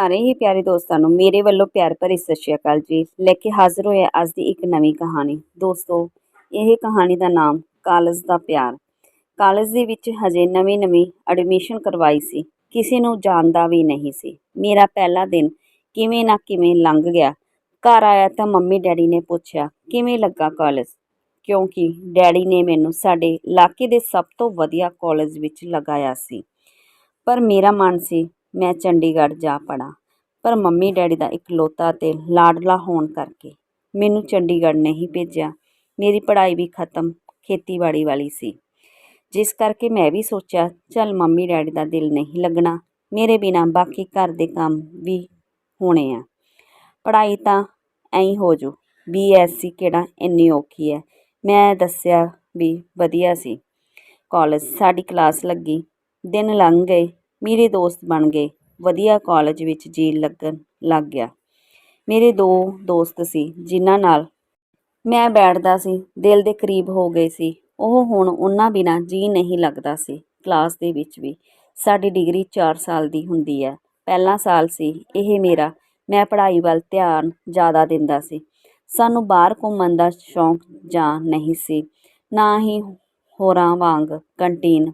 ਸਾਰੇ ਹੀ ਪਿਆਰੇ ਦੋਸਤਾਂ ਨੂੰ। ਮੇਰੇ ਵੱਲੋਂ ਪਿਆਰ ਭਰੀ ਸਤਿ ਸ਼੍ਰੀ ਅਕਾਲ ਜੀ। ਲੈ ਕੇ ਹਾਜ਼ਰ ਹੋਇਆ ਅੱਜ ਦੀ ਇੱਕ ਨਵੀਂ ਕਹਾਣੀ। ਦੋਸਤੋ, ਇਹ ਕਹਾਣੀ ਦਾ ਨਾਮ ਕਾਲਜ ਦਾ ਪਿਆਰ। ਕਾਲਜ ਦੇ ਵਿੱਚ ਹਜੇ ਨਵੀਂ ਨਵੀਂ ਐਡਮਿਸ਼ਨ ਕਰਵਾਈ ਸੀ। ਕਿਸੇ ਨੂੰ ਜਾਣਦਾ ਵੀ ਨਹੀਂ ਸੀ। ਮੇਰਾ ਪਹਿਲਾ ਦਿਨ ਕਿਵੇਂ ਨਾ ਕਿਵੇਂ ਲੰਘ ਗਿਆ। ਘਰ ਆਇਆ ਤਾਂ ਮੰਮੀ ਡੈਡੀ ਨੇ ਪੁੱਛਿਆ, ਕਿਵੇਂ ਲੱਗਾ ਕਾਲਜ? ਕਿਉਂਕਿ ਡੈਡੀ ਨੇ ਮੈਨੂੰ ਸਾਡੇ ਇਲਾਕੇ ਦੇ ਸਭ ਤੋਂ ਵਧੀਆ ਕਾਲਜ ਵਿੱਚ ਲਗਾਇਆ ਸੀ। ਪਰ ਮੇਰਾ ਮਨ ਸੀ ਮੈਂ ਚੰਡੀਗੜ੍ਹ ਜਾ ਪੜ੍ਹਾਂ। ਪਰ ਮੰਮੀ ਡੈਡੀ ਦਾ ਇਕਲੌਤਾ ਅਤੇ ਲਾਡਲਾ ਹੋਣ ਕਰਕੇ ਮੈਨੂੰ ਚੰਡੀਗੜ੍ਹ ਨਹੀਂ ਭੇਜਿਆ। ਮੇਰੀ ਪੜ੍ਹਾਈ ਵੀ ਖਤਮ, ਖੇਤੀਬਾੜੀ ਵਾਲੀ ਸੀ। ਜਿਸ ਕਰਕੇ ਮੈਂ ਵੀ ਸੋਚਿਆ, ਚੱਲ ਮੰਮੀ ਡੈਡੀ ਦਾ ਦਿਲ ਨਹੀਂ ਲੱਗਣਾ। ਮੇਰੇ ਬਿਨਾ ਬਾਕੀ ਘਰ ਦੇ ਕੰਮ ਵੀ ਹੋਣੇ ਆ। ਪੜ੍ਹਾਈ ਤਾਂ ਐਂ ਹੋ ਜੂ। ਬੀਐਸਸੀ ਕਿਹੜਾ ਇੰਨੀ ਔਖੀ ਹੈ ਮੈਂ ਦੱਸਿਆ ਵੀ ਵਧੀਆ ਸੀ। ਕਾਲਜ ਸਾਡੀ ਕਲਾਸ ਲੱਗੀ। ਦਿਨ ਲੰਘ ਗਏ। ਮੇਰੇ ਦੋਸਤ ਬਣ ਗਏ। ਵਧੀਆ ਕਾਲਜ ਵਿੱਚ ਜੀ ਲੱਗਣ ਲੱਗ ਗਿਆ। ਮੇਰੇ ਦੋ ਦੋਸਤ ਸੀ, ਜਿਨ੍ਹਾਂ ਨਾਲ ਮੈਂ ਬੈਠਦਾ ਸੀ, ਦਿਲ ਦੇ ਕਰੀਬ ਹੋ ਗਏ ਸੀ। ਉਹ ਹੁਣ ਉਹਨਾਂ ਬਿਨਾ ਜੀ ਨਹੀਂ ਲੱਗਦਾ ਸੀ। ਕਲਾਸ ਦੇ ਵਿੱਚ ਵੀ ਸਾਡੀ ਡਿਗਰੀ 4 ਸਾਲ ਦੀ ਹੁੰਦੀ ਹੈ। ਪਹਿਲਾ ਸਾਲ ਸੀ, ਇਹ ਮੇਰਾ ਮੈਂ ਪੜ੍ਹਾਈ ਵੱਲ ਧਿਆਨ ਜ਼ਿਆਦਾ ਦਿੰਦਾ ਸੀ। ਸਾਨੂੰ ਬਾਹਰ ਘੁੰਮਣ ਦਾ ਸ਼ੌਂਕ ਜਾਂ ਨਹੀਂ ਸੀ। ਨਾ ਹੀ ਹੋਰਾਂ ਵਾਂਗ ਕੰਟੀਨ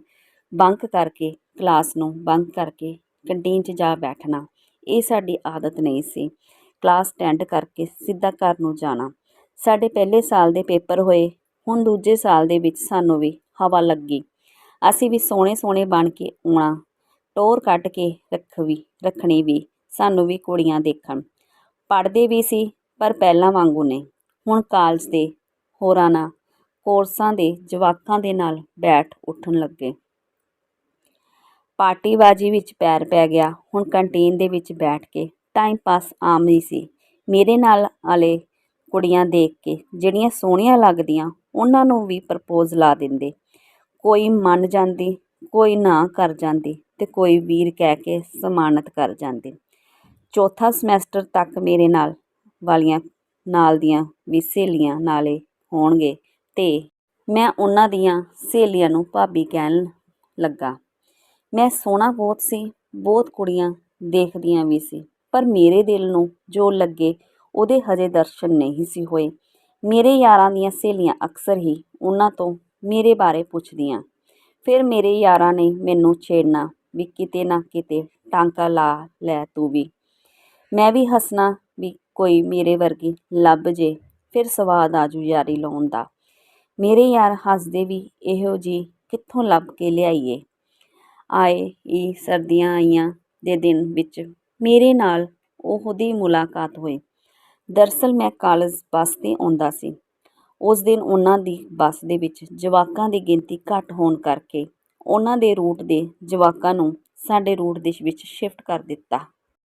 ਬੰਕ ਕਰਕੇ ਕਲਾਸ ਨੂੰ ਬੰਦ ਕਰਕੇ ਕੰਟੀਨ 'ਚ ਜਾ ਬੈਠਣਾ, ਇਹ ਸਾਡੀ ਆਦਤ ਨਹੀਂ ਸੀ। ਕਲਾਸ ਅਟੈਂਡ ਕਰਕੇ ਸਿੱਧਾ ਘਰ ਨੂੰ ਜਾਣਾ। ਸਾਡੇ ਪਹਿਲੇ ਸਾਲ ਦੇ ਪੇਪਰ ਹੋਏ, ਹੁਣ ਦੂਜੇ ਸਾਲ ਦੇ ਵਿੱਚ ਸਾਨੂੰ ਵੀ ਹਵਾ ਲੱਗੀ। ਅਸੀਂ ਵੀ ਸੋਹਣੇ ਸੋਹਣੇ ਬਣ ਕੇ ਆਉਣਾ, ਟੋਰ ਕੱਢ ਕੇ ਰੱਖ ਵੀ ਰੱਖਣੀ ਵੀ, ਸਾਨੂੰ ਵੀ ਕੁੜੀਆਂ ਦੇਖਣ। ਪੜ੍ਹਦੇ ਵੀ ਸੀ, ਪਰ ਪਹਿਲਾਂ ਵਾਂਗੂ ਨਹੀਂ। ਹੁਣ ਕਾਲਜ ਦੇ ਹੋਰਾਂ ਨਾਲ, ਕੋਰਸਾਂ ਦੇ ਜਵਾਕਾਂ ਦੇ ਨਾਲ ਬੈਠ ਉੱਠਣ ਲੱਗੇ। ਪਾਰਟੀਬਾਜ਼ੀ ਵਿੱਚ ਪੈਰ ਪੈ ਗਿਆ। ਹੁਣ ਕੰਟੀਨ ਦੇ ਵਿੱਚ ਬੈਠ ਕੇ ਟਾਈਮ ਪਾਸ ਆਮ ਹੀ ਸੀ। ਮੇਰੇ ਨਾਲ ਵਾਲੇ ਕੁੜੀਆਂ ਦੇਖ ਕੇ ਜਿਹੜੀਆਂ ਸੋਹਣੀਆਂ ਲੱਗਦੀਆਂ, ਉਹਨਾਂ ਨੂੰ ਵੀ ਪ੍ਰਪੋਜ਼ ਲਾ ਦਿੰਦੇ। ਕੋਈ ਮੰਨ ਜਾਂਦੀ, ਕੋਈ ਨਾ ਕਰ ਜਾਂਦੀ ਤੇ ਕੋਈ ਵੀਰ ਕਹਿ ਕੇ ਸਮਾਨਤ ਕਰ ਜਾਂਦੀ। ਚੌਥਾ ਸਮੈਸਟਰ ਤੱਕ ਮੇਰੇ ਨਾਲ ਵਾਲੀਆਂ ਨਾਲ ਦੀਆਂ ਵੀ ਸਹੇਲੀਆਂ ਨਾਲੇ ਹੋਣਗੇ ਤੇ ਮੈਂ ਉਹਨਾਂ ਦੀਆਂ ਸਹੇਲੀਆਂ ਨੂੰ ਭਾਬੀ ਕਹਿਣ ਲੱਗਾ। ਮੈਂ ਸੋਹਣਾ ਬਹੁਤ ਸੀ, ਬਹੁਤ ਕੁੜੀਆਂ ਦੇਖਦੀਆਂ ਵੀ ਸੀ, ਪਰ ਮੇਰੇ ਦਿਲ ਨੂੰ ਜੋ ਲੱਗੇ ਉਹਦੇ ਹਜੇ ਦਰਸ਼ਨ ਨਹੀਂ ਸੀ ਹੋਏ। ਮੇਰੇ ਯਾਰਾਂ ਦੀਆਂ ਸਹੇਲੀਆਂ ਅਕਸਰ ਹੀ ਉਹਨਾਂ ਤੋਂ ਮੇਰੇ ਬਾਰੇ ਪੁੱਛਦੀਆਂ। ਫਿਰ ਮੇਰੇ ਯਾਰਾਂ ਨੇ ਮੈਨੂੰ ਛੇੜਨਾ ਵੀ ਕਿਤੇ ਨਾ ਕਿਤੇ ਟਾਂਕਾ ਲਾ ਲੈ ਤੂੰ ਵੀ। ਮੈਂ ਵੀ ਹੱਸਣਾ ਵੀ ਕੋਈ ਮੇਰੇ ਵਰਗੀ ਲੱਭ ਜੇ, ਫਿਰ ਸਵਾਦ ਆਜੂ ਯਾਰੀ ਲਾਉਣ ਦਾ। ਮੇਰੇ ਯਾਰ ਹੱਸਦੇ ਵੀ ਇਹੋ ਜੀ ਕਿੱਥੋਂ ਲੱਭ ਕੇ ਲਿਆਈਏ? ਆਏ ਹੀ ਸਰਦੀਆਂ ਆਈਆਂ ਦੇ ਦਿਨ ਵਿੱਚ। ਮੇਰੇ ਨਾਲ ਉਹਦੀ ਮੁਲਾਕਾਤ ਹੋਈ। ਦਰਅਸਲ ਮੈਂ ਕਾਲਜ ਬੱਸ 'ਤੇ ਆਉਂਦਾ ਸੀ। ਉਸ ਦਿਨ ਉਹਨਾਂ ਦੀ ਬੱਸ ਦੇ ਵਿੱਚ ਜਵਾਕਾਂ ਦੀ ਗਿਣਤੀ ਘੱਟ ਹੋਣ ਕਰਕੇ ਉਹਨਾਂ ਦੇ ਰੂਟ ਦੇ ਜਵਾਕਾਂ ਨੂੰ ਸਾਡੇ ਰੂਟ ਦੇ ਵਿੱਚ ਸ਼ਿਫਟ ਕਰ ਦਿੱਤਾ।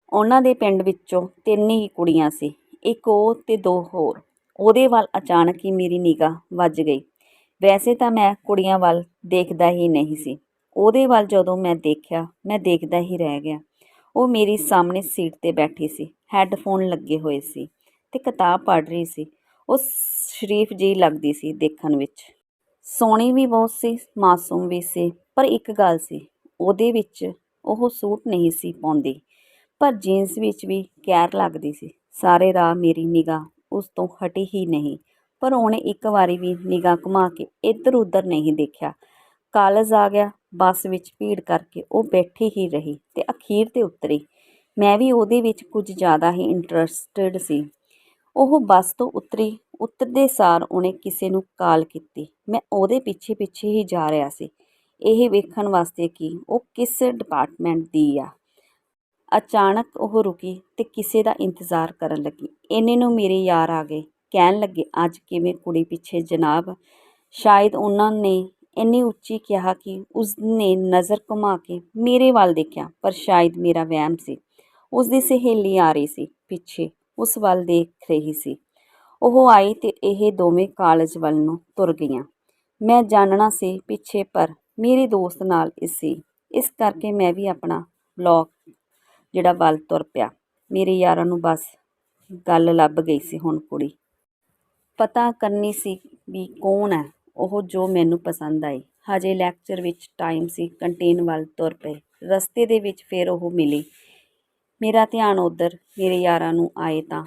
ਉਹਨਾਂ ਦੇ ਪਿੰਡ ਵਿੱਚੋਂ ਤਿੰਨ ਹੀ ਕੁੜੀਆਂ ਸੀ, ਇੱਕ ਉਹ ਤੇ ਦੋ ਹੋਰ। ਉਹਦੇ ਵੱਲ ਅਚਾਨਕ ਹੀ ਮੇਰੀ ਨਿਗਾਹ ਵੱਜ ਗਈ। ਵੈਸੇ ਤਾਂ ਮੈਂ ਕੁੜੀਆਂ ਵੱਲ ਦੇਖਦਾ ਹੀ ਨਹੀਂ ਸੀ। ਉਹਦੇ ਵੱਲ ਜਦੋਂ ਮੈਂ ਦੇਖਿਆ, ਮੈਂ ਦੇਖਦਾ ਹੀ ਰਹਿ ਗਿਆ। ਉਹ ਮੇਰੀ ਸਾਹਮਣੇ ਸੀਟ ਤੇ ਬੈਠੀ ਸੀ, ਹੈੱਡਫੋਨ ਲੱਗੇ ਹੋਏ ਸੀ ਤੇ ਕਿਤਾਬ ਪੜ੍ਹ ਰਹੀ ਸੀ। ਉਹ ਸ਼ਰੀਫ ਜੀ ਲੱਗਦੀ ਸੀ ਦੇਖਣ ਵਿੱਚ। ਸੋਹਣੀ ਵੀ ਬਹੁਤ ਸੀ, ਮਾਸੂਮ ਵੀ ਸੀ, ਪਰ ਇੱਕ ਗੱਲ ਸੀ, ਉਹਦੇ ਵਿੱਚ ਉਹ ਸੂਟ ਨਹੀਂ ਸੀ ਪਾਉਂਦੀ, ਪਰ ਜੀਨਸ ਵਿੱਚ ਵੀ ਕੈਰ ਲੱਗਦੀ ਸੀ। ਸਾਰੇ ਰਾਹ ਮੇਰੀ ਨਿਗਾਹ ਉਸ ਤੋਂ ਹਟੀ ਹੀ ਨਹੀਂ, ਪਰ ਉਹਨੇ ਇੱਕ ਵਾਰੀ ਵੀ ਨਿਗਾਹ ਘੁਮਾ ਕੇ ਇੱਧਰ ਉੱਧਰ ਨਹੀਂ ਦੇਖਿਆ। ਕਾਲਜ ਆ ਗਿਆ ਬੱਸ ਵਿੱਚ ਭੀੜ ਕਰਕੇ ਉਹ ਬੈਠੀ ਹੀ ਰਹੀ ਤੇ ਅਖੀਰ ਤੇ ਉਤਰੀ। ਮੈਂ ਵੀ ਉਹਦੇ ਵਿੱਚ ਕੁਝ ਜ਼ਿਆਦਾ ਹੀ ਇੰਟਰਸਟਿਡ ਸੀ। ਉਹ ਬੱਸ ਤੋਂ ਉਤਰੀ, ਉਤਰਦੇ ਸਾਰ ਉਹਨੇ ਕਿਸੇ ਨੂੰ ਕਾਲ ਕੀਤੀ। ਮੈਂ ਉਹਦੇ ਪਿੱਛੇ ਪਿੱਛੇ ਹੀ ਜਾ ਰਿਹਾ ਸੀ। ਇਹ ਵੇਖਣ ਵਾਸਤੇ ਕਿ ਉਹ ਕਿਸ ਡਿਪਾਰਟਮੈਂਟ ਦੀ ਆ। ਅਚਾਨਕ ਉਹ ਰੁਕੀ ਤੇ ਕਿਸੇ ਦਾ ਇੰਤਜ਼ਾਰ ਕਰਨ ਲੱਗੀ। ਇੰਨੇ ਨੂੰ ਮੇਰੇ ਯਾਰ ਆ ਗਏ। ਕਹਿਣ ਲੱਗੇ, ਅੱਜ ਕਿਵੇਂ ਕੁੜੀ ਪਿੱਛੇ ਜਨਾਬ? ਸ਼ਾਇਦ ਉਹਨਾਂ ਨੇ ਇੰਨੀ ਉੱਚੀ ਕਿਹਾ ਕਿ ਉਸ ਨੇ ਨਜ਼ਰ ਘੁਮਾ ਕੇ ਮੇਰੇ ਵੱਲ ਦੇਖਿਆ, ਪਰ ਸ਼ਾਇਦ ਮੇਰਾ ਵਹਿਮ ਸੀ। ਉਸ ਦੀ ਸਹੇਲੀ ਆ ਰਹੀ ਸੀ, ਪਿੱਛੇ ਉਸ ਵੱਲ ਦੇਖ ਰਹੀ ਸੀ। ਉਹ ਆਈ ਤੇ ਇਹ ਦੋਵੇਂ ਕਾਲਜ ਵੱਲ ਨੂੰ ਤੁਰ ਗਈਆਂ। ਮੈਂ ਜਾਣਨਾ ਸੀ ਪਿੱਛੇ, ਪਰ ਮੇਰੇ ਦੋਸਤ ਨਾਲ ਇਸ ਸੀ। ਇਸ ਕਰਕੇ ਮੈਂ ਵੀ ਆਪਣਾ ਬਲੌਕ ਜਿਹੜਾ ਵੱਲ ਤੁਰ ਪਿਆ। ਮੇਰੇ ਯਾਰਾਂ ਨੂੰ ਬਸ ਗੱਲ ਲੱਭ ਗਈ ਸੀ ਹੁਣ ਕੁੜੀ। ਪਤਾ ਕਰਨੀ ਸੀ ਵੀ ਕੌਣ ਹੈ। ਉਹ ਜੋ ਮੈਨੂੰ ਪਸੰਦ ਆਈ। ਹਜੇ ਲੈਕਚਰ ਵਿੱਚ ਟਾਈਮ ਸੀ ਕੰਟੀਨ ਵੱਲ ਤੁਰ ਪਏ। ਰਸਤੇ ਦੇ ਵਿੱਚ ਫਿਰ ਉਹ ਮਿਲੀ। ਮੇਰਾ ਧਿਆਨ ਉੱਧਰ, ਮੇਰੇ ਯਾਰਾਂ ਨੂੰ ਆਏ ਤਾਂ।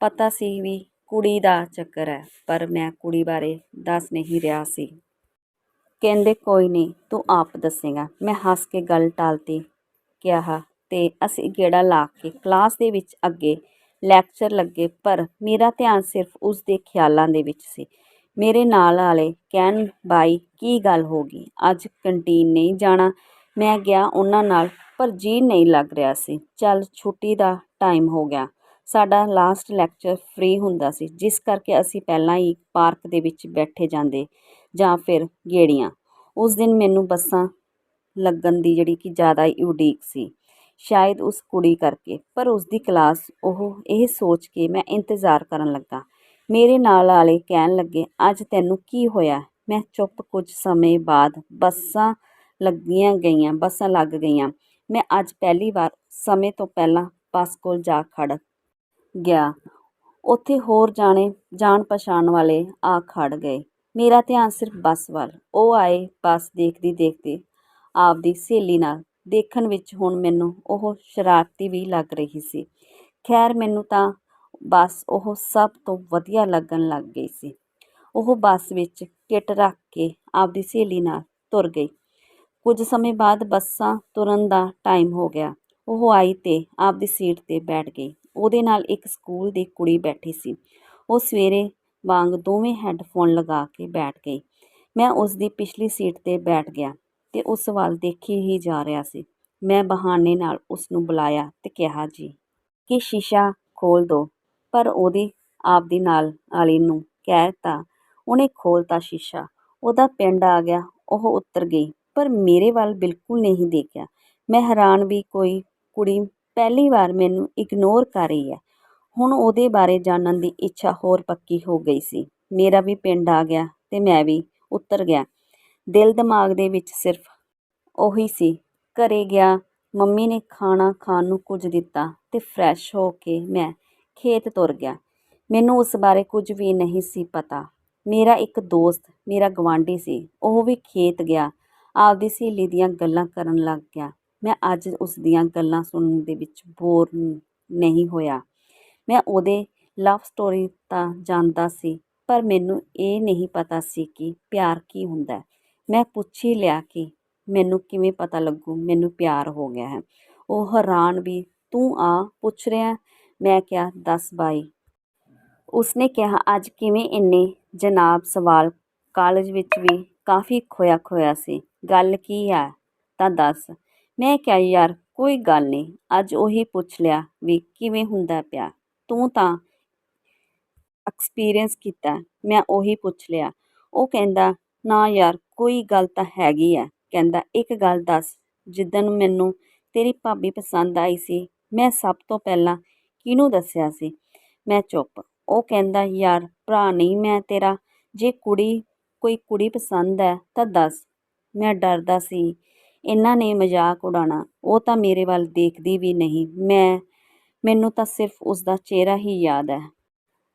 ਪਤਾ ਸੀ ਵੀ ਕੁੜੀ ਦਾ ਚੱਕਰ ਹੈ, ਪਰ ਮੈਂ ਕੁੜੀ ਬਾਰੇ ਦੱਸ ਨਹੀਂ ਰਿਹਾ ਸੀ। ਕਹਿੰਦੇ, ਕੋਈ ਨਹੀਂ, ਤੂੰ ਆਪ ਦੱਸੇਗਾ। ਮੈਂ ਹੱਸ ਕੇ ਗੱਲ ਟਾਲਤੀ, ਕਿਹਾ, ਤੇ ਅਸੀਂ ਗੇੜਾ ਲਾ ਕੇ ਕਲਾਸ ਦੇ ਵਿੱਚ ਅੱਗੇ ਲੈਕਚਰ ਲੱਗੇ, ਪਰ ਮੇਰਾ ਧਿਆਨ ਸਿਰਫ ਉਸ ਦੇ ਖਿਆਲਾਂ ਦੇ ਵਿੱਚ ਸੀ। ਮੇਰੇ ਨਾਲ ਵਾਲੇ ਕਹਿਣ ਬਾਈ ਕੀ ਗੱਲ ਹੋ ਗਈ? ਅੱਜ ਕੰਟੀਨ ਨਹੀਂ ਜਾਣਾ। ਮੈਂ ਗਿਆ ਉਹਨਾਂ ਨਾਲ, ਪਰ ਜੀ ਨਹੀਂ ਲੱਗ ਰਿਹਾ ਸੀ। ਚੱਲ ਛੁੱਟੀ ਦਾ ਟਾਈਮ ਹੋ ਗਿਆ। ਸਾਡਾ ਲਾਸਟ ਲੈਕਚਰ ਫ੍ਰੀ ਹੁੰਦਾ ਸੀ, ਜਿਸ ਕਰਕੇ ਅਸੀਂ ਪਹਿਲਾਂ ਹੀ ਪਾਰਕ ਦੇ ਵਿੱਚ ਬੈਠੇ ਜਾਂਦੇ ਜਾਂ ਫਿਰ ਗੇੜੀਆਂ। ਉਸ ਦਿਨ ਮੈਨੂੰ ਬੱਸਾਂ ਲੱਗਣ ਦੀ ਜਿਹੜੀ ਕਿ ਜ਼ਿਆਦਾ ਹੀ ਉਡੀਕ ਸੀ, ਸ਼ਾਇਦ ਉਸ ਕੁੜੀ ਕਰਕੇ। ਪਰ ਉਸ ਦੀ ਕਲਾਸ ਉਹ ਇਹ ਸੋਚ ਕੇ ਮੈਂ ਇੰਤਜ਼ਾਰ ਕਰਨ ਲੱਗਾ। ਮੇਰੇ ਨਾਲ ਵਾਲੇ ਕਹਿਣ ਲੱਗੇ, ਅੱਜ ਤੈਨੂੰ ਕੀ ਹੋਇਆ? ਮੈਂ ਚੁੱਪ ਕੁਝ ਸਮੇਂ ਬਾਅਦ ਬੱਸਾਂ ਲੱਗੀਆਂ ਗਈਆਂ, ਬੱਸਾਂ ਲੱਗ ਗਈਆਂ। ਮੈਂ ਅੱਜ ਪਹਿਲੀ ਵਾਰ ਸਮੇਂ ਤੋਂ ਪਹਿਲਾਂ ਬੱਸ ਕੋਲ ਜਾ ਖੜ੍ਹ ਗਿਆ। ਉੱਥੇ ਹੋਰ ਜਾਣੇ ਜਾਣ ਪਛਾਣ ਵਾਲੇ ਆ ਖੜ੍ਹ ਗਏ। ਮੇਰਾ ਧਿਆਨ ਸਿਰਫ ਬੱਸ ਵੱਲ। ਉਹ ਆਏ ਬੱਸ ਦੇਖਦੀ ਦੇਖਦੀ ਆਪਦੀ ਸਹੇਲੀ ਨਾਲ। ਦੇਖਣ ਵਿੱਚ ਹੁਣ ਮੈਨੂੰ ਉਹ ਸ਼ਰਾਰਤੀ ਵੀ ਲੱਗ ਰਹੀ ਸੀ। ਖੈਰ, ਮੈਨੂੰ ਤਾਂ ਬੱਸ ਉਹ ਸਭ ਤੋਂ ਵਧੀਆ ਲੱਗਣ ਲੱਗ ਗਈ ਸੀ। ਉਹ ਬੱਸ ਵਿੱਚ ਕਿੱਟ ਰੱਖ ਕੇ ਆਪਦੀ ਸਹੇਲੀ ਨਾਲ ਤੁਰ ਗਈ। ਕੁਝ ਸਮੇਂ ਬਾਅਦ ਬੱਸਾਂ ਤੁਰਨ ਦਾ ਟਾਈਮ ਹੋ ਗਿਆ। ਉਹ ਆਈ ਤੇ ਆਪਦੀ ਸੀਟ ਤੇ ਬੈਠ ਗਈ। ਉਹਦੇ ਨਾਲ ਇੱਕ ਸਕੂਲ ਦੀ ਕੁੜੀ ਬੈਠੀ ਸੀ। ਉਹ ਸਵੇਰੇ ਵਾਂਗ ਦੋਵੇਂ ਹੈੱਡਫੋਨ ਲਗਾ ਕੇ ਬੈਠ ਗਈ। ਮੈਂ ਉਸ ਦੀ ਪਿਛਲੀ ਸੀਟ ਤੇ ਬੈਠ ਗਿਆ ਤੇ ਉਸ ਵੱਲ ਦੇਖੀ ਹੀ ਜਾ ਰਿਹਾ ਸੀ। ਮੈਂ ਬਹਾਨੇ ਨਾਲ ਉਸ ਨੂੰ ਬੁਲਾਇਆ ਤੇ ਕਿਹਾ, ਜੀ, ਕਿ ਸ਼ੀਸ਼ਾ ਖੋਲ ਦੋ। ਪਰ ਉਹਦੀ ਆਪਦੀ ਨਾਲ ਵਾਲੀ ਨੂੰ ਕਹਿ ਤਾ, ਉਹਨੇ ਖੋਲਤਾ ਸ਼ੀਸ਼ਾ। ਉਹਦਾ ਪਿੰਡ ਆ ਗਿਆ, ਉਹ ਉੱਤਰ ਗਈ। ਪਰ ਮੇਰੇ ਵੱਲ ਬਿਲਕੁਲ ਨਹੀਂ ਦੇਖਿਆ। ਮੈਂ ਹੈਰਾਨ ਵੀ ਕੋਈ ਕੁੜੀ ਪਹਿਲੀ ਵਾਰ ਮੈਨੂੰ ਇਗਨੋਰ ਕਰ ਰਹੀ ਹੈ। ਹੁਣ ਉਹਦੇ ਬਾਰੇ ਜਾਣਨ ਦੀ ਇੱਛਾ ਹੋਰ ਪੱਕੀ ਹੋ ਗਈ ਸੀ। ਮੇਰਾ ਵੀ ਪਿੰਡ ਆ ਗਿਆ ਤੇ ਮੈਂ ਵੀ ਉਤਰ ਗਿਆ। ਦਿਲ ਦਿਮਾਗ ਦੇ ਵਿੱਚ ਸਿਰਫ ਉਹੀ ਸੀ। ਘਰੇ ਗਿਆ, ਮੰਮੀ ਨੇ ਖਾਣਾ ਖਾਣ ਨੂੰ ਕੁਝ ਦਿੱਤਾ ਤੇ ਫਰੈਸ਼ ਹੋ ਕੇ ਮੈਂ ਖੇਤ ਤੁਰ ਗਿਆ। ਮੈਨੂੰ ਉਸ ਬਾਰੇ ਕੁਝ ਵੀ ਨਹੀਂ ਸੀ ਪਤਾ। ਮੇਰਾ ਇੱਕ ਦੋਸਤ, ਮੇਰਾ ਗਵਾਂਢੀ ਸੀ, ਉਹ ਵੀ ਖੇਤ ਗਿਆ। ਆਪਦੀ ਸਹੇਲੀ ਦੀਆਂ ਗੱਲਾਂ ਕਰਨ ਲੱਗ ਗਿਆ। ਮੈਂ ਅੱਜ ਉਸ ਦੀਆਂ ਗੱਲਾਂ ਸੁਣਨ ਦੇ ਵਿੱਚ ਬੋਰ ਨਹੀਂ ਹੋਇਆ। ਮੈਂ ਉਹਦੇ ਲਵ ਸਟੋਰੀ ਤਾਂ ਜਾਣਦਾ ਸੀ, ਪਰ ਮੈਨੂੰ ਇਹ ਨਹੀਂ ਪਤਾ ਸੀ ਕਿ ਪਿਆਰ ਕੀ ਹੁੰਦਾ। ਮੈਂ ਪੁੱਛ ਹੀ ਲਿਆ ਕਿ ਮੈਨੂੰ ਕਿਵੇਂ ਪਤਾ ਲੱਗੂ? ਮੈਨੂੰ ਪਿਆਰ ਹੋ ਗਿਆ ਹੈ। ਉਹ ਹੈਰਾਨ ਵੀ, ਤੂੰ ਆ, ਪੁੱਛ ਰਿਹਾ ਮੈਂ ਕਿਹਾ, ਦੱਸ ਬਾਈ। ਉਸਨੇ ਕਿਹਾ, ਅੱਜ ਕਿਵੇਂ ਇੰਨੇ ਜਨਾਬ ਸਵਾਲ ਕਾਲਜ ਵਿੱਚ ਵੀ ਕਾਫੀ ਖੋਇਆ ਖੋਇਆ ਸੀ। ਗੱਲ ਕੀ ਆ ਤਾਂ ਦੱਸ। ਮੈਂ ਕਿਹਾ, ਯਾਰ, ਕੋਈ ਗੱਲ ਨਹੀਂ। ਅੱਜ ਉਹੀ ਪੁੱਛ ਲਿਆ ਵੀ ਕਿਵੇਂ ਹੁੰਦਾ ਪਿਆ। ਤੂੰ ਤਾਂ ਐਕਸਪੀਰੀਅੰਸ ਕੀਤਾ। ਮੈਂ ਉਹੀ ਪੁੱਛ ਲਿਆ। ਉਹ ਕਹਿੰਦਾ, ਨਾ ਯਾਰ, ਕੋਈ ਗੱਲ ਤਾਂ ਹੈਗੀ ਆ ਕਹਿੰਦਾ, ਇੱਕ ਗੱਲ ਦੱਸ। ਜਿੱਦਣ ਮੈਨੂੰ ਤੇਰੀ ਭਾਬੀ ਪਸੰਦ ਆਈ ਸੀ, ਮੈਂ ਸਭ ਤੋਂ ਪਹਿਲਾਂ ਕਿਹਨੂੰ ਦੱਸਿਆ ਸੀ? ਮੈਂ ਚੁੱਪ। ਉਹ ਕਹਿੰਦਾ, ਯਾਰ, ਭਰਾ ਨਹੀਂ ਮੈਂ ਤੇਰਾ। ਜੇ ਕੁੜੀ, ਕੋਈ ਕੁੜੀ ਪਸੰਦ ਹੈ ਤਾਂ ਦੱਸ। ਮੈਂ ਡਰਦਾ ਸੀ। ਇਹਨਾਂ ਨੇ ਮਜ਼ਾਕ ਉਡਾਣਾ ਉਹ ਤਾਂ ਮੇਰੇ ਵੱਲ ਦੇਖਦੀ ਵੀ ਨਹੀਂ। ਮੈਂ, ਮੈਨੂੰ ਤਾਂ ਸਿਰਫ ਉਸ ਦਾ ਚਿਹਰਾ ਹੀ ਯਾਦ ਹੈ।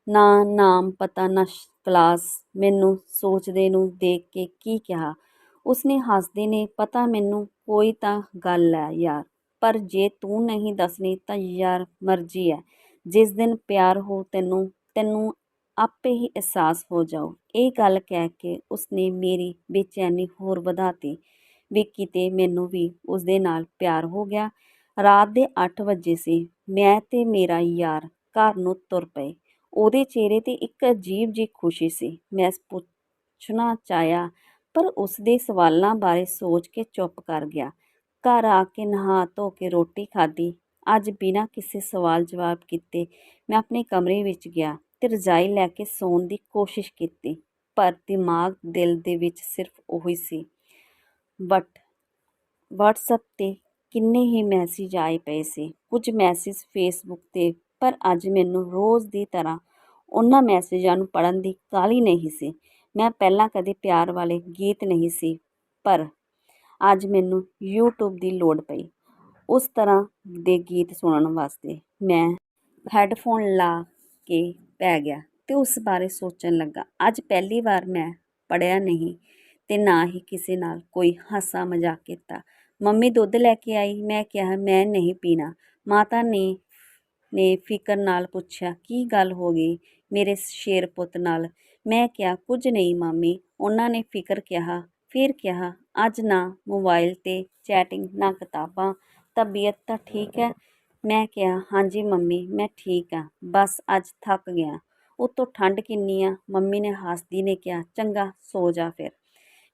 ਨਾ ਨਾਮ, ਪਤਾ ਨਾ ਕਲਾਸ। ਮੈਨੂੰ ਸੋਚਦੇ ਨੂੰ ਦੇਖ ਕੇ ਕੀ ਕਿਹਾ। ਉਸਨੇ ਹੱਸਦੇ ਨੇ, ਪਤਾ ਮੈਨੂੰ, ਕੋਈ ਤਾਂ ਗੱਲ ਹੈ ਯਾਰ। ਪਰ ਜੇ ਤੂੰ ਨਹੀਂ ਦੱਸਣੀ ਤਾਂ ਯਾਰ ਮਰਜ਼ੀ ਹੈ। ਜਿਸ ਦਿਨ ਪਿਆਰ ਹੋ ਤੈਨੂੰ ਤੈਨੂੰ ਆਪੇ ਹੀ ਅਹਿਸਾਸ ਹੋ ਜਾਓ ਇਹ ਗੱਲ ਕਹਿ ਕੇ ਉਸਨੇ ਮੇਰੀ ਬੇਚੈਨੀ ਹੋਰ ਵਧਾਤੀ। ਵੀ ਕਿਤੇ ਮੈਨੂੰ ਵੀ ਉਸਦੇ ਨਾਲ ਪਿਆਰ ਹੋ ਗਿਆ। ਰਾਤ ਦੇ 8 ਵਜੇ ਸੀ। ਮੈਂ ਤੇ ਮੇਰਾ ਯਾਰ ਘਰ ਨੂੰ ਤੁਰ ਪਏ। ਉਹਦੇ ਚਿਹਰੇ ਤੇ ਇੱਕ ਅਜੀਬ ਜਿਹੀ ਖੁਸ਼ੀ ਸੀ। ਮੈਂ ਪੁੱਛਣਾ ਚਾਹਿਆ, ਪਰ ਉਸਦੇ ਸਵਾਲਾਂ ਬਾਰੇ ਸੋਚ ਕੇ ਚੁੱਪ ਕਰ ਗਿਆ। ਘਰ ਆ ਕੇ ਨਹਾ ਧੋ ਕੇ ਰੋਟੀ ਖਾਧੀ। ਅੱਜ ਬਿਨਾਂ ਕਿਸੇ ਸਵਾਲ ਜਵਾਬ ਕੀਤੇ ਮੈਂ ਆਪਣੇ ਕਮਰੇ ਵਿੱਚ ਗਿਆ ਤੇ ਰਜ਼ਾਈ ਲੈ ਕੇ ਸੌਣ ਦੀ ਕੋਸ਼ਿਸ਼ ਕੀਤੀ, ਪਰ ਦਿਮਾਗ ਦਿਲ ਦੇ ਵਿੱਚ ਸਿਰਫ ਉਹੀ ਸੀ। ਬਟ WhatsApp ਤੇ ਕਿੰਨੇ ਹੀ ਮੈਸੇਜ ਆਏ ਪਏ ਸੀ। ਕੁਝ ਮੈਸੇਜ ਫੇਸਬੁੱਕ ਤੇ, ਪਰ ਅੱਜ ਮੈਨੂੰ ਰੋਜ਼ ਦੀ ਤਰ੍ਹਾਂ ਉਹਨਾਂ ਮੈਸੇਜਾਂ ਨੂੰ ਪੜ੍ਹਨ ਦੀ ਕਾਹਲੀ ਨਹੀਂ ਸੀ। ਮੈਂ ਪਹਿਲਾਂ ਕਦੇ ਪਿਆਰ ਵਾਲੇ ਗੀਤ ਨਹੀਂ ਸੀ, ਪਰ ਅੱਜ ਮੈਨੂੰ YouTube ਦੀ ਲੋੜ ਪਈ। ਉਸ ਤਰ੍ਹਾਂ ਦੇ ਗੀਤ ਸੁਣਨ ਵਾਸਤੇ ਮੈਂ ਹੈੱਡਫੋਨ ਲਾ ਕੇ ਪੈ ਗਿਆ ਤੇ ਉਸ ਬਾਰੇ ਸੋਚਣ ਲੱਗਾ। ਅੱਜ ਪਹਿਲੀ ਵਾਰ ਮੈਂ ਪੜਿਆ ਨਹੀਂ ਤੇ ਨਾ ਹੀ ਕਿਸੇ ਨਾਲ ਕੋਈ ਹਾਸਾ ਮਜ਼ਾਕ ਕੀਤਾ। ਮੰਮੀ ਦੁੱਧ ਲੈ ਕੇ ਆਈ। ਮੈਂ ਕਿਹਾ, ਮੈਂ ਨਹੀਂ ਪੀਣਾ। ਮਾਤਾ ਨੇ ਨੇ ਫਿਕਰ ਨਾਲ ਪੁੱਛਿਆ, ਕੀ ਗੱਲ ਹੋ ਗਈ ਮੇਰੇ ਸ਼ੇਰ ਪੁੱਤ ਨਾਲ? ਮੈਂ ਕਿਹਾ, ਕੁਝ ਨਹੀਂ ਮਾਮੀ। ਉਹਨਾਂ ਨੇ ਫਿਕਰ ਕਿਹਾ ਫਿਰ ਕਿਹਾ, ਅੱਜ ਨਾ ਮੋਬਾਈਲ ਤੇ ਚੈਟਿੰਗ, ਨਾ ਕਿਤਾਬਾਂ, ਤਬੀਅਤ ਤਾਂ ਠੀਕ ਹੈ? ਮੈਂ ਕਿਹਾ, ਹਾਂਜੀ ਮੰਮੀ, ਮੈਂ ਠੀਕ ਹਾਂ, ਬਸ ਅੱਜ ਥੱਕ ਗਿਆ। ਉੱਤੋਂ ਠੰਡ ਕਿੰਨੀ ਆ? ਮੰਮੀ ਨੇ ਹੱਸਦੀ ਨੇ ਕਿਹਾ, ਚੰਗਾ, ਸੋ ਜਾ ਫਿਰ।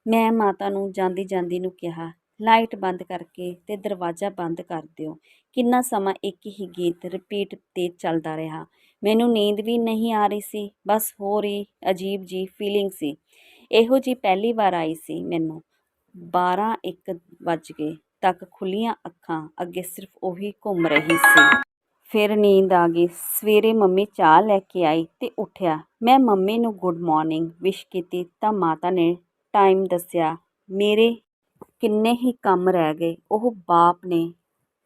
ਮੈਂ ਮਾਤਾ ਨੂੰ ਜਾਂਦੀ ਜਾਂਦੀ ਨੂੰ ਕਿਹਾ, ਲਾਈਟ ਬੰਦ ਕਰਕੇ ਤੇ ਦਰਵਾਜ਼ਾ ਬੰਦ ਕਰ ਦਿਓ। ਕਿੰਨਾ ਸਮਾਂ ਇੱਕ ਹੀ ਗੀਤ ਰਿਪੀਟ ਤੇ ਚੱਲਦਾ ਰਿਹਾ। ਮੈਨੂੰ ਨੀਂਦ ਵੀ ਨਹੀਂ ਆ ਰਹੀ ਸੀ, ਬਸ ਹੋਰ ਹੀ ਅਜੀਬ ਜੀ ਫੀਲਿੰਗ ਸੀ। ਇਹੋ ਜੀ ਪਹਿਲੀ ਵਾਰ ਆਈ ਸੀ ਮੈਨੂੰ। 12 1 ਵੱਜ ਗਏ ਤੱਕ ਖੁੱਲੀਆਂ ਅੱਖਾਂ ਅੱਗੇ ਸਿਰਫ ਉਹੀ ਘੁੰਮ ਰਹੀ ਸੀ। ਫਿਰ ਨੀਂਦ ਆ ਗਈ। ਸਵੇਰੇ ਮੰਮੀ ਚਾਹ ਲੈ ਕੇ ਆਈ ਤੇ ਉੱਠਿਆ। ਮੈਂ ਮੰਮੀ ਨੂੰ ਗੁੱਡ ਮਾਰਨਿੰਗ ਵਿਸ਼ ਕੀਤੀ ਤਾਂ ਮਾਤਾ ਨੇ ਟਾਈਮ ਦੱਸਿਆ, ਮੇਰੇ ਕਿੰਨੇ ਹੀ ਕੰਮ ਰਹਿ ਗਏ। ਉਹ ਬਾਪ ਨੇ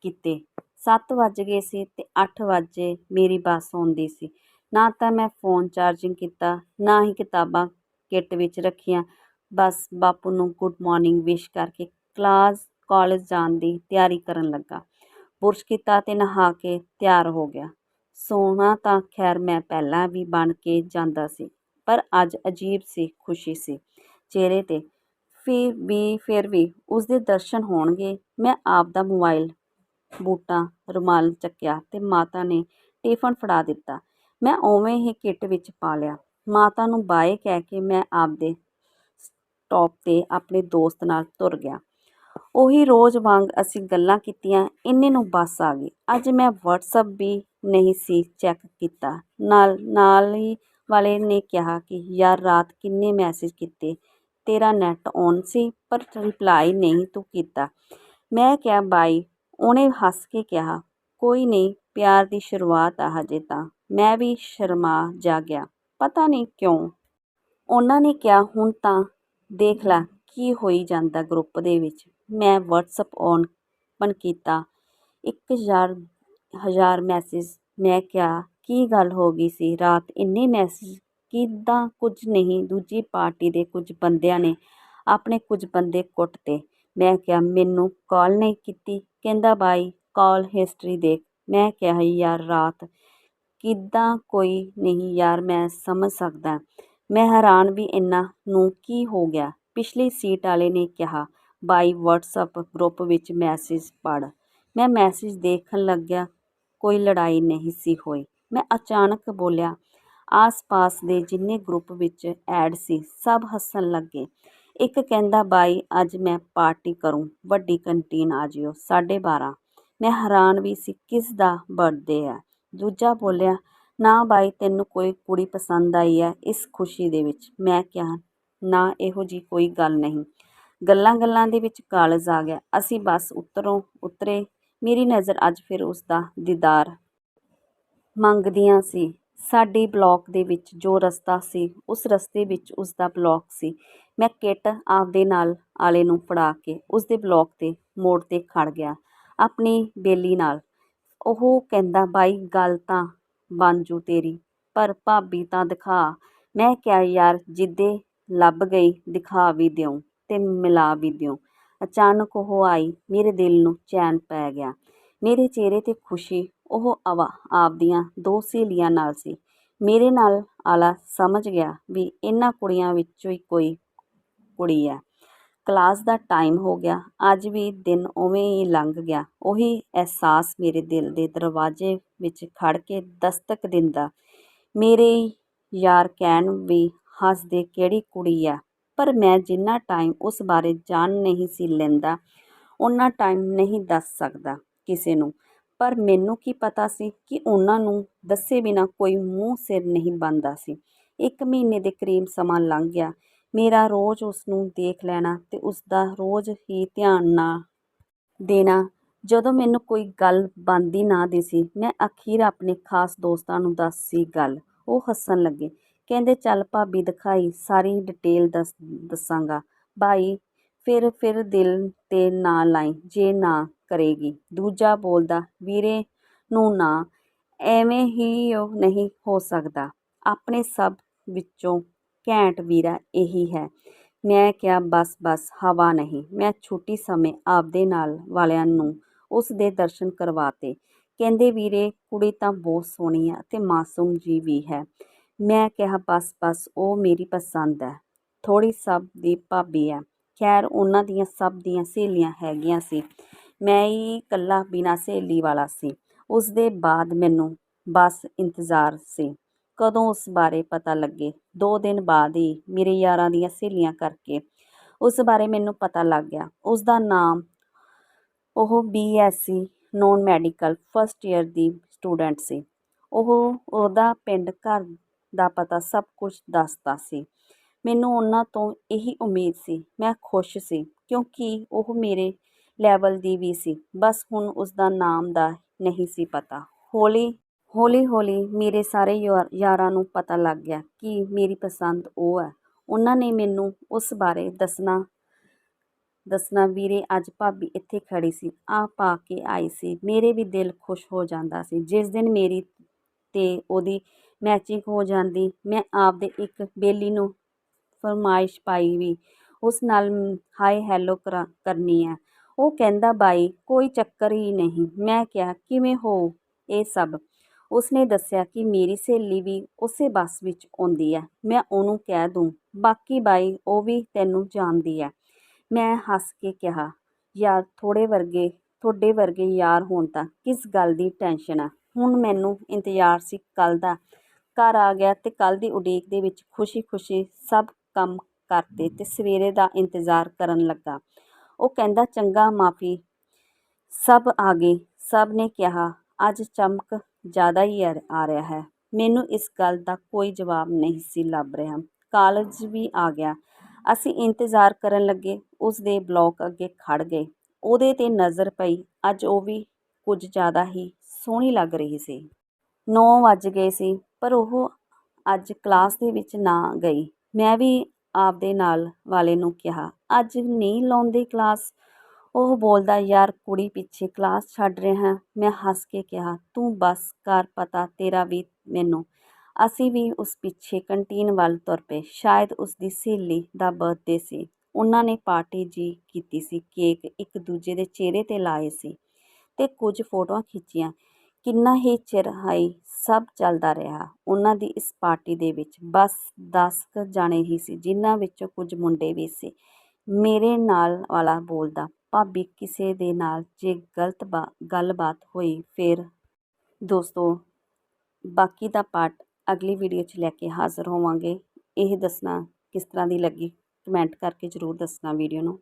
ਕੀਤੇ। 7 ਵੱਜ ਗਏ ਸੀ ਤੇ 8 ਵਜੇ ਮੇਰੀ ਬੱਸ ਆਉਂਦੀ ਸੀ। ਨਾ ਤਾਂ ਮੈਂ ਫੋਨ ਚਾਰਜਿੰਗ ਕੀਤਾ, ਨਾ ਹੀ ਕਿਤਾਬਾਂ ਕਿੱਟ ਵਿੱਚ ਰੱਖੀਆਂ। ਬਸ ਬਾਪੂ ਨੂੰ ਗੁੱਡ ਮਾਰਨਿੰਗ ਵਿਸ਼ ਕਰਕੇ ਕਲਾਸ ਕਾਲਜ ਜਾਣ ਦੀ ਤਿਆਰੀ ਕਰਨ ਲੱਗਾ। ਬੁਰਸ਼ ਕੀਤਾ ਤੇ ਨਹਾ ਕੇ ਤਿਆਰ ਹੋ ਗਿਆ। ਸੋਹਣਾ ਤਾਂ ਖੈਰ ਮੈਂ ਪਹਿਲਾਂ ਵੀ ਬਣ ਕੇ ਜਾਂਦਾ ਸੀ, ਪਰ ਅੱਜ ਅਜੀਬ ਸੀ, ਖੁਸ਼ੀ ਸੀ। ਚਿਹਰੇ ਤੇ ਫਿਰ ਵੀ ਫਿਰ ਵੀ ਉਸ ਦੇ ਦਰਸ਼ਨ ਹੋਣਗੇ। ਮੈਂ ਆਪ ਦਾ ਮੋਬਾਈਲ ਬੂਟਾਂ ਰੁਮਾਲ ਚੱਕਿਆ ਤੇ ਮਾਤਾ ਨੇ ਟਿਫਨ ਫੜਾ ਦਿੱਤਾ। ਮੈਂ ਉਵੇਂ ਹੀ ਕਿੱਟ ਵਿੱਚ ਪਾ ਲਿਆ। ਮਾਤਾ ਨੂੰ ਬਾਏ ਕਹਿ ਕੇ ਮੈਂ ਆਪਦੇ ਸਟਾਪ ਤੇ ਆਪਣੇ ਦੋਸਤ ਨਾਲ ਤੁਰ ਗਿਆ। ਉਹੀ ਰੋਜ਼ ਵਾਂਗ ਅਸੀਂ ਗੱਲਾਂ ਕੀਤੀਆਂ, ਇੰਨੇ ਨੂੰ ਬੱਸ ਆ ਗਈ। ਅੱਜ ਮੈਂ WhatsApp ਵੀ ਨਹੀਂ ਸੀ ਚੈੱਕ ਕੀਤਾ। ਨਾਲ ਨਾਲ ਹੀ ਵਾਲੇ ਨੇ ਕਿਹਾ ਕਿ, ਯਾਰ, ਰਾਤ ਕਿੰਨੇ ਮੈਸੇਜ ਕੀਤੇ? ਤੇਰਾ ਨੈਟ ਔਨ ਸੀ, ਪਰ ਰਿਪਲਾਈ ਨਹੀਂ ਤੂੰ ਕੀਤਾ। ਮੈਂ ਕਿਹਾ, ਬਾਈ, ਉਹਨੇ ਹੱਸ ਕੇ ਕਿਹਾ, ਕੋਈ ਨਹੀਂ, ਪਿਆਰ ਦੀ ਸ਼ੁਰੂਆਤ ਆ ਹਜੇ ਤਾਂ। ਮੈਂ ਵੀ ਸ਼ਰਮਾ ਜਾ ਗਿਆ। ਪਤਾ ਨਹੀਂ ਕਿਉਂ। ਉਹਨਾਂ ਨੇ ਕਿਹਾ, ਹੁਣ ਤਾਂ ਦੇਖ ਲੈ ਕੀ ਹੋਈ ਜਾਂਦਾ ਗਰੁੱਪ ਦੇ ਵਿੱਚ। ਮੈਂ WhatsApp ਔਨ ਪਨ ਕੀਤਾ। 1000 ਹਜ਼ਾਰ ਮੈਸੇਜ ਮੈਂ ਕਿਹਾ, ਕੀ ਗੱਲ ਹੋ ਗਈ ਸੀ? ਰਾਤ ਇੰਨੇ ਮੈਸੇਜ ਕਿੱਦਾਂ ਕੁਝ ਨਹੀਂ? ਦੂਜੀ ਪਾਰਟੀ ਦੇ ਕੁਝ ਬੰਦਿਆਂ ਨੇ ਆਪਣੇ ਕੁਝ ਬੰਦੇ ਕੁੱਟਤੇ ਮੈਂ ਕਿਹਾ, ਮੈਨੂੰ ਕਾਲ ਨਹੀਂ ਕੀਤੀ? ਕਹਿੰਦਾ, ਬਾਈ ਕਾਲ ਹਿਸਟਰੀ ਦੇਖ। ਮੈਂ ਕਿਹਾ, ਯਾਰ, ਰਾਤ ਕਿੱਦਾਂ ਕੋਈ ਨਹੀਂ ਯਾਰ, ਮੈਂ ਸਮਝ ਸਕਦਾ। ਮੈਂ ਹੈਰਾਨ ਵੀ ਇਹਨਾਂ ਨੂੰ ਕੀ ਹੋ ਗਿਆ। ਪਿਛਲੀ ਸੀਟ ਵਾਲੇ ਨੇ ਕਿਹਾ, ਬਾਈ, WhatsApp ਗਰੁੱਪ ਵਿੱਚ ਮੈਸੇਜ ਪੜ ਮੈਂ ਮੈਸੇਜ ਦੇਖਣ ਲੱਗਿਆ, ਕੋਈ ਲੜਾਈ ਨਹੀਂ ਸੀ ਹੋਈ। ਮੈਂ ਅਚਾਨਕ ਬੋਲਿਆ, ਆਸ-ਪਾਸ ਦੇ ਜਿੰਨੇ ਗਰੁੱਪ ਵਿੱਚ ਐਡ ਸੀ, ਸਭ ਹੱਸਣ ਲੱਗੇ। ਇੱਕ ਕਹਿੰਦਾ, ਬਾਈ, ਅੱਜ ਮੈਂ ਪਾਰਟੀ ਕਰੂੰ, ਵੱਡੀ ਕੰਟੀਨ ਆ ਜਿਓ 12:30 ਮੈਂ ਹੈਰਾਨ ਵੀ ਸੀ ਕਿਸ ਦਾ ਬਰਥਡੇ ਹੈ ਦੂਜਾ ਬੋਲਿਆ, ਨਾ ਬਾਈ, ਤੈਨੂੰ ਕੋਈ ਕੁੜੀ ਪਸੰਦ ਆਈ ਹੈ ਇਸ ਖੁਸ਼ੀ ਦੇ ਵਿੱਚ। ਮੈਂ ਕਿਹਾ, ਨਾ, ਇਹੋ ਜੀ ਕੋਈ ਗੱਲ ਨਹੀਂ। ਗੱਲਾਂ ਗੱਲਾਂ ਦੇ ਵਿੱਚ ਕਾਲਜ ਆ ਗਿਆ। ਅਸੀਂ ਬੱਸ ਉਤਰੋਂ ਉਤਰੇ। ਮੇਰੀ ਨਜ਼ਰ ਅੱਜ ਫਿਰ ਉਸ ਦਾ ਦੀਦਾਰ ਮੰਗਦੀਆਂ ਸੀ। ਸਾਡੀ ਬਲਾਕ ਦੇ ਵਿੱਚ ਜੋ ਰਸਤਾ ਸੀ, ਉਸ ਰਸਤੇ ਵਿੱਚ ਉਸ ਦਾ ਬਲਾਕ ਸੀ। ਮੈਂ ਕਿੱਟ ਆਪਦੇ ਨਾਲ ਆਲੇ ਨੂੰ ਫੜਾ ਕੇ ਉਸ ਦੇ ਬਲਾਕ ਤੇ ਮੋੜ ਤੇ ਖੜ ਗਿਆ, ਆਪਣੀ ਬੇਲੀ ਨਾਲ। ਉਹ ਕਹਿੰਦਾ, ਬਾਈ, ਗੱਲ ਤਾਂ ਬਣ ਜੂ ਤੇਰੀ, ਪਰ ਭਾਬੀ ਤਾਂ ਦਿਖਾ। ਮੈਂ ਕਿਹਾ, ਯਾਰ, ਜਿੱਦੇ ਲੱਭ ਗਈ, ਦਿਖਾ ਵੀ ਦਿਓ ਤੇ ਮਿਲਾ ਵੀ ਦਿਓ ਅਚਾਨਕ ਉਹ ਆਈ, ਮੇਰੇ ਦਿਲ ਨੂੰ ਚੈਨ ਪੈ ਗਿਆ। ਮੇਰੇ ਚਿਹਰੇ ਤੇ ਖੁਸ਼ੀ, ਉਹ ਆਵਾ ਆਪਦੀਆਂ ਦੋ ਸਹੇਲੀਆਂ ਨਾਲ ਸੀ। ਮੇਰੇ ਨਾਲ ਆਲਾ ਸਮਝ ਗਿਆ ਵੀ ਇਹਨਾਂ ਕੁੜੀਆਂ ਵਿੱਚੋਂ ਹੀ ਕੋਈ ਕੁੜੀ ਹੈ। ਕਲਾਸ ਦਾ ਟਾਈਮ ਹੋ ਗਿਆ। ਅੱਜ ਵੀ ਦਿਨ ਉਵੇਂ ਹੀ ਲੰਘ ਗਿਆ। ਉਹੀ ਅਹਿਸਾਸ ਮੇਰੇ ਦਿਲ ਦੇ ਦਰਵਾਜ਼ੇ ਵਿੱਚ ਖੜ ਕੇ ਦਸਤਕ ਦਿੰਦਾ, ਮੇਰੇ ਯਾਰ ਕਹਿਣ ਵੀ ਹੱਸਦੇ ਕਿਹੜੀ ਕੁੜੀ ਆ? ਪਰ ਮੈਂ ਜਿੰਨਾ ਟਾਈਮ ਉਸ ਬਾਰੇ ਜਾਣ ਨਹੀਂ ਸੀ ਲੈਂਦਾ ਉਹਨਾਂ ਟਾਈਮ ਨਹੀਂ ਦੱਸ ਸਕਦਾ ਕਿਸੇ ਨੂੰ। ਪਰ ਮੈਨੂੰ ਕੀ ਪਤਾ ਸੀ ਕਿ ਉਹਨਾਂ ਨੂੰ ਦੱਸੇ ਬਿਨਾ ਕੋਈ ਮੂੰਹ ਸਿਰ ਨਹੀਂ ਬਣਦਾ ਸੀ। ਇੱਕ ਮਹੀਨੇ ਦੇ ਕਰੀਬ ਸਮਾਂ ਲੰਘ ਗਿਆ। ਮੇਰਾ ਰੋਜ਼ ਉਸ ਨੂੰ ਦੇਖ ਲੈਣਾ ਤੇ ਉਸ ਦਾ ਰੋਜ਼ ਹੀ ਧਿਆਨ ਨਾ ਦੇਣਾ। ਜਦੋਂ ਮੈਨੂੰ ਕੋਈ ਗੱਲ ਬਣਦੀ ਨਾ ਦਿਸੀ, ਮੈਂ ਅਖੀਰ ਆਪਣੇ ਖਾਸ ਦੋਸਤਾਂ ਨੂੰ ਦੱਸੀ ਗੱਲ। ਉਹ ਹੱਸਣ ਲੱਗੇ, ਕਹਿੰਦੇ, ਚੱਲ ਭਾਬੀ, ਦਿਖਾਈ, ਸਾਰੀ ਡਿਟੇਲ ਦੱਸ, ਦੱਸਾਂਗਾ। ਬਾਈ, ਫਿਰ ਫਿਰ ਦਿਲ ਤੇ ਨਾ ਲਾਈ, ਜੇ ਨਾ ਕਰੇਗੀ। ਦੂਜਾ ਬੋਲਦਾ, ਵੀਰੇ ਨੂੰ ਨਾ, ਐਵੇਂ ਹੀ ਉਹ ਨਹੀਂ ਹੋ ਸਕਦਾ। ਆਪਣੇ ਸਭ ਵਿੱਚੋਂ ਘੈਂਟ ਵੀਰਾ ਇਹੀ ਹੈ। ਮੈਂ ਕਿਹਾ, ਬਸ ਬਸ, ਹਵਾ ਨਹੀਂ। ਮੈਂ ਛੁੱਟੀ ਸਮੇਂ ਆਪਦੇ ਨਾਲ ਵਾਲਿਆਂ ਨੂੰ ਉਸ ਦੇ ਦਰਸ਼ਨ ਕਰਵਾਤੇ ਕਹਿੰਦੇ, ਵੀਰੇ, ਕੁੜੀ ਤਾਂ ਬਹੁਤ ਸੋਹਣੀ ਆ ਤੇ ਮਾਸੂਮ ਜੀ ਵੀ ਹੈ। ਮੈਂ ਕਿਹਾ, ਬਸ ਬਸ, ਉਹ ਮੇਰੀ ਪਸੰਦ ਹੈ। ਥੋੜੀ ਸਭ ਦੀ ਭਾਬੀ ਹੈ। ਖੈਰ, ਉਹਨਾਂ ਦੀਆਂ ਸਭ ਦੀਆਂ ਸਹੇਲੀਆਂ ਹੈਗੀਆਂ ਸੀ। ਮੈਂ ਹੀ ਇਕੱਲਾ ਬਿਨਾਂ ਸਹੇਲੀ ਵਾਲਾ ਸੀ। ਉਸ ਦੇ ਬਾਅਦ ਮੈਨੂੰ ਬਸ ਇੰਤਜ਼ਾਰ ਸੀ। ਕਦੋਂ ਉਸ ਬਾਰੇ ਪਤਾ ਲੱਗੇ? ਦੋ ਦਿਨ ਬਾਅਦ ਹੀ ਮੇਰੇ ਯਾਰਾਂ ਦੀਆਂ ਸਹੇਲੀਆਂ ਕਰਕੇ ਉਸ ਬਾਰੇ ਮੈਨੂੰ ਪਤਾ ਲੱਗ ਗਿਆ। ਉਸ ਦਾ ਨਾਮ ਉਹ BSc non medical first year ਦੀ ਸਟੂਡੈਂਟ ਸੀ। ਉਹ ਉਹਦਾ ਪਿੰਡ ਘਰ ਦਾ ਪਤਾ ਸਭ ਕੁਝ ਦੱਸਦਾ ਸੀ। ਮੈਨੂੰ ਉਹਨਾਂ ਤੋਂ ਇਹੀ ਉਮੀਦ ਸੀ। ਮੈਂ ਖੁਸ਼ ਸੀ ਕਿਉਂਕਿ ਉਹ ਮੇਰੇ ਲੈਵਲ ਦੀ ਵੀ ਸੀ। ਬਸ ਹੁਣ ਉਸ ਦਾ ਨਾਮ ਦਾ ਨਹੀਂ ਸੀ ਪਤਾ। ਹੌਲੀ ਹੌਲੀ ਹੌਲੀ ਮੇਰੇ ਸਾਰੇ ਯਾਰ- ਯਾਰਾਂ ਨੂੰ ਪਤਾ ਲੱਗ ਗਿਆ ਕਿ ਮੇਰੀ ਪਸੰਦ ਉਹ ਹੈ। ਉਹਨਾਂ ਨੇ ਮੈਨੂੰ ਉਸ ਬਾਰੇ ਦੱਸਣਾ ਦੱਸਣਾ, ਵੀਰੇ, ਅੱਜ ਭਾਬੀ ਇੱਥੇ ਖੜੀ ਸੀ ਆ ਪਾ ਕੇ ਆਈ ਸੀ। ਮੇਰੇ ਵੀ ਦਿਲ ਖੁਸ਼ ਹੋ ਜਾਂਦਾ ਸੀ। ਜਿਸ ਦਿਨ ਮੇਰੀ ਤੇ ਉਹਦੀ ਮੈਚਿੰਗ ਹੋ ਜਾਂਦੀ, ਮੈਂ ਆਪਦੇ ਇੱਕ ਬੇਲੀ ਨੂੰ ਫਰਮਾਇਸ਼ ਪਾਈ ਵੀ ਉਸ ਨਾਲ ਹਾਈ ਹੈਲੋ ਕਰਾ, ਕਰਨੀ ਹੈ। ਉਹ ਕਹਿੰਦਾ, ਬਾਈ, ਕੋਈ ਚੱਕਰ ਹੀ ਨਹੀਂ। ਮੈਂ ਕਿਹਾ, ਕਿਵੇਂ ਹੋ ਇਹ ਸਭ? ਉਸਨੇ ਦੱਸਿਆ ਕਿ ਮੇਰੀ ਸਹੇਲੀ ਵੀ ਉਸੇ ਬੱਸ ਵਿੱਚ ਆਉਂਦੀ ਹੈ ਮੈਂ ਉਹਨੂੰ ਕਹਿ ਦੂੰ, ਬਾਕੀ ਬਾਈ, ਉਹ ਵੀ ਤੈਨੂੰ ਜਾਣਦੀ ਹੈ ਮੈਂ ਹੱਸ ਕੇ ਕਿਹਾ, ਯਾਰ ਥੋੜੇ ਵਰਗੇ, ਤੁਹਾਡੇ ਵਰਗੇ ਯਾਰ ਹੋਣ ਤਾਂ ਕਿਸ ਗੱਲ ਦੀ ਟੈਨਸ਼ਨ ਆ? ਹੁਣ ਮੈਨੂੰ ਇੰਤਜ਼ਾਰ ਸੀ ਕੱਲ ਦਾ। ਘਰ ਆ ਗਿਆ ਤੇ ਕੱਲ ਦੀ ਉਡੀਕ ਦੇ ਵਿੱਚ ਖੁਸ਼ੀ-ਖੁਸ਼ੀ ਸਭ ਕੰਮ ਕਰਤੇ ਤੇ ਸਵੇਰੇ ਦਾ ਇੰਤਜ਼ਾਰ ਕਰਨ ਲੱਗਾ। ਉਹ ਕਹਿੰਦਾ, ਚੰਗਾ ਮਾਫੀ। ਸਭ ਆ ਗਏ। ਸਭ ਨੇ ਕਿਹਾ, ਅੱਜ ਚਮਕ ਜ਼ਿਆਦਾ ਹੀ ਆ ਆ ਰਿਹਾ ਹੈ। ਮੈਨੂੰ ਇਸ ਗੱਲ ਦਾ ਕੋਈ ਜਵਾਬ ਨਹੀਂ ਸੀ ਲੱਭ ਰਿਹਾ। ਕਾਲਜ ਵੀ ਆ ਗਿਆ। ਅਸੀਂ ਇੰਤਜ਼ਾਰ ਕਰਨ ਲੱਗੇ। ਉਸ ਦੇ ਬਲੌਕ ਅੱਗੇ ਖੜ ਗਏ। ਉਹਦੇ ਤੇ ਨਜ਼ਰ ਪਈ। ਅੱਜ ਉਹ ਵੀ ਕੁਝ ਜ਼ਿਆਦਾ ਹੀ ਸੋਹਣੀ ਲੱਗ ਰਹੀ ਸੀ। 9 ਵੱਜ ਗਏ ਸੀ, ਪਰ ਉਹ ਅੱਜ ਕਲਾਸ ਦੇ ਵਿੱਚ ਨਾ ਗਈ। ਮੈਂ ਵੀ ਆਪਦੇ ਨਾਲ ਵਾਲੇ ਨੂੰ ਕਿਹਾ, ਅੱਜ ਨਹੀਂ ਲਾਉਂਦੇ ਕਲਾਸ? ਉਹ ਬੋਲਦਾ, ਯਾਰ, ਕੁੜੀ ਪਿੱਛੇ ਕਲਾਸ ਛੱਡ ਰਿਹਾ। ਮੈਂ ਹੱਸ ਕੇ ਕਿਹਾ, ਤੂੰ ਬਸ ਕਰ ਪਤਾ ਤੇਰਾ ਵੀ ਮੈਨੂੰ। ਅਸੀਂ ਵੀ ਉਸ ਪਿੱਛੇ ਕੰਟੀਨ ਵੱਲ ਤੁਰ ਪਏ। ਸ਼ਾਇਦ ਉਸ ਦੀ ਸਹੇਲੀ ਦਾ ਬਰਥਡੇ ਸੀ। ਉਹਨਾਂ ਨੇ ਪਾਰਟੀ ਜੀ ਕੀਤੀ ਸੀ। ਕੇਕ ਇੱਕ ਦੂਜੇ ਦੇ ਚਿਹਰੇ ਤੇ ਲਾਏ ਸੀ ਤੇ ਕੁਝ ਫੋਟੋਆਂ ਖਿੱਚੀਆਂ। ਕਿੰਨਾ ਹੀ ਚਿਰ ਹਾਈ ਸਭ ਚੱਲਦਾ ਰਿਹਾ। ਉਹਨਾਂ ਦੀ ਇਸ ਪਾਰਟੀ ਦੇ ਵਿੱਚ ਬਸ 10 ਕੁ ਜਾਣੇ ਹੀ ਸੀ, ਜਿਨ੍ਹਾਂ ਵਿੱਚੋਂ ਕੁਝ ਮੁੰਡੇ ਵੀ ਸੀ। ਮੇਰੇ ਨਾਲ ਵਾਲਾ ਬੋਲਦਾ ਭਾਬੀ ਕਿਸੇ ਦੇ ਨਾਲ ਜੇ ਗਲਤ ਬਾ, ਗੱਲਬਾਤ ਹੋਈ, ਫਿਰ ਦੋਸਤੋ, ਬਾਕੀ ਦਾ ਪਾਰਟ ਅਗਲੀ ਵੀਡੀਓ 'ਚ ਲੈ ਕੇ ਹਾਜ਼ਰ ਹੋਵਾਂਗੇ। ਇਹ ਦੱਸਣਾ ਕਿਸ ਤਰ੍ਹਾਂ ਦੀ ਲੱਗੀ ਕਮੈਂਟ ਕਰਕੇ ਜ਼ਰੂਰ ਦੱਸਣਾ ਵੀਡੀਓ ਨੂੰ।